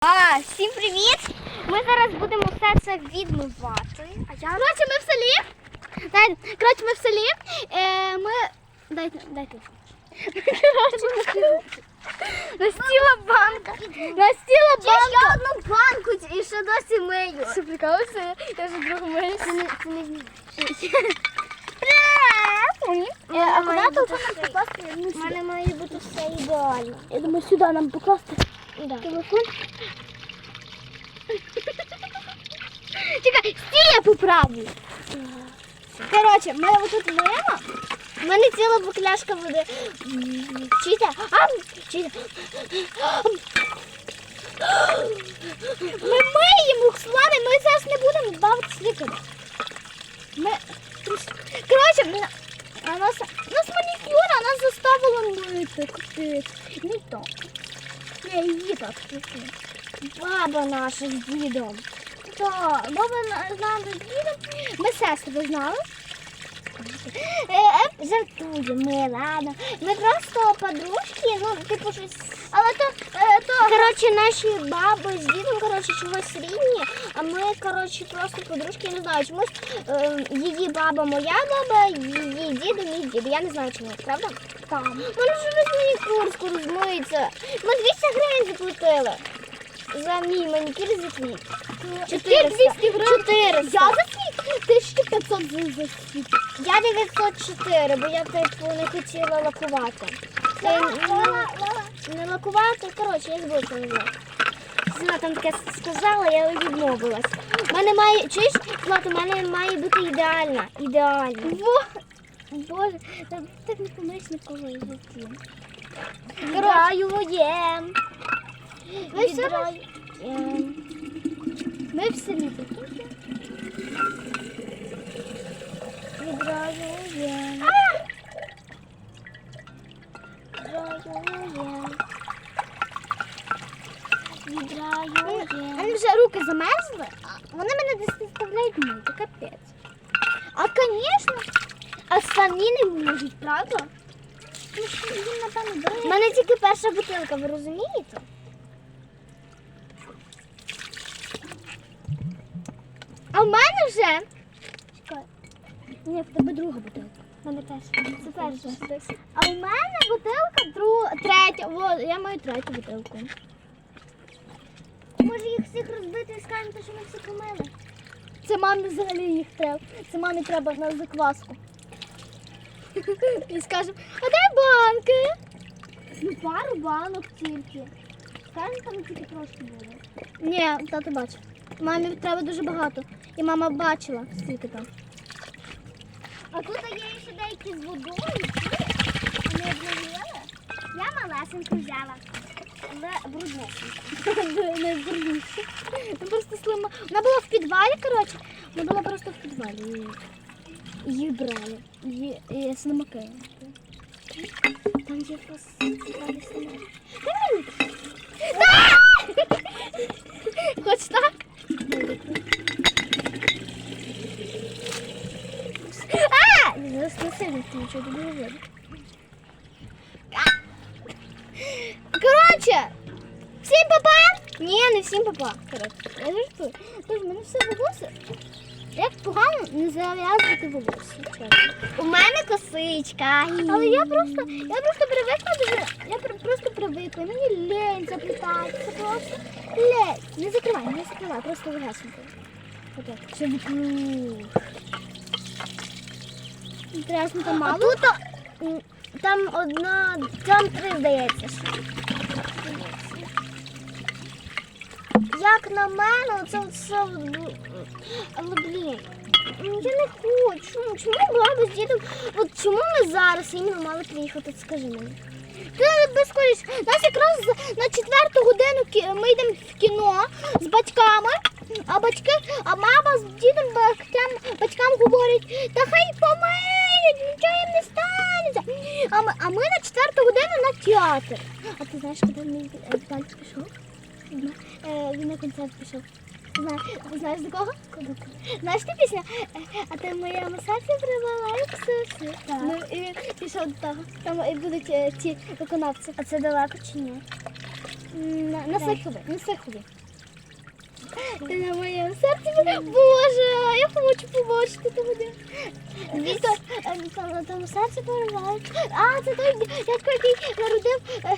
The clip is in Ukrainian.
А, всім привіт! Ми зараз будемо все це відмивати. А я... Коротше, ми в селі. Дай, коротше, ми в селі. Е, ми. Дайте, дайте. Настіла банка. Настіла банка. Я одну банку і ще досі мию. Що прикалуєшся? Я вже другу мию. Це не, це не! Е, А куди тут? У мене має бути все ідеально. Я думаю, сюди нам покласти. Да. Телефон. Чекай, стій, я поправлю. Коротше, ми отут миємо. У мене ціла букляшка води. Чітя. А, чітя. Ми миємо, Слава, ми зараз не будемо бавитися ліками. Ми... Коротше, ми... А нас, нас манікюр, а нас заставила мити. Не так. Я її так пишу. Баба наша з дідом. Так, баба з з дідом. Ми сестри, знали? Е, е, Жартуємо, ладно. Ми просто подружки, ну, типу щось. Але то, е. Коротше, наші баби з дідом, коротше, чогось рівні, а ми, коротше, просто подружки, я не знаю, чомусь е, її баба моя баба, її діду, мій дід. Я не знаю чому, правда? Там. Мене вже весь манікюр скоро змиється. Ми 200 гривень заплатили. За мій манікюр за твій. 400. 400. Я за свій 1500 за, за свій. Я 904, бо я типу не хотіла лакувати. Це не, не лакувати, коротше, я забула це назвати. Вона там таке сказала, я відмовилась. У мене має, чуєш, Влад, у мене має бути ідеальна. Ідеальна. Во! Боже, так, так не помиш ніколи в житті. Граю воєм. Ви все Ми в селі такі. Відраю воєм. Відраю воєм. Вони вже руки замерзли, а вони мене десь заставляють мити, капець. А, звісно, а самі не можуть, правда? Ну, У мене тільки перша бутилка, ви розумієте? А в мене вже. Чекай. Ні, в тебе друга бутилка. В мене перша. Це перша. А в мене бутилка друга, третя. О, я маю третю бутилку. Може їх всіх розбити і скажете, що ми всі помили? Це мамі взагалі їх треба. Це мамі треба на закваску. І скажемо, а де банки? Ну, пару банок тільки. Скажемо, там тільки трошки було. Ні, тато бачив. Мамі треба дуже багато. І мама бачила, скільки там. А тут є ще деякі з водою. Не об'явили? Я малесеньку взяла. Але бруднесеньку. Не просто слима. Вона була в підвалі, коротше. Вона була просто в підвалі. Її брали. Її і слимаки. Там є просто слова. Хоч так? А! Зараз не сильно нічого не було видно. Коротше, всім папа! Ні, не всім папа. Я жартую. Тож, мене все волосся. Як погано не зав'язувати волосся. У мене косичка. Але я просто, я просто привикла дуже, я просто привикла. Мені лень заплітати. Це просто лень. Не закривай, не закривай, просто легесенько. Отак. Щоб ну, Тряснути А мало. тут там одна, там три здається. ще. Як на мене, це все. Але блін. Я не хочу. Ну, Чому баба з дідом? От чому ми зараз іменно мали приїхати? Скажи мені. Ти без скоріш. Нас якраз на четверту годину ми йдемо в кіно з батьками, а батьки, а мама з дідом батькам, батькам говорять, та хай помиють, нічого їм не станеться. А ми, а ми на четверту годину на театр. А ти знаєш, куди мій е, Віталік пішов? Е, Він на концерт пішов. Знаєш, знаєш до кого? Знаєш ти пісня? Е, А ти в моєму серці привела сусі. Так. Ну, і він пішов до того. Там і будуть е, ті виконавці. А це далеко чи ні? На, на сихові, на сихові. Ти на моєму серці буде. Боже, я хочу побачити ту годину. Віктор, е, там, там серце перебуває. А, це той дядько, який народив е,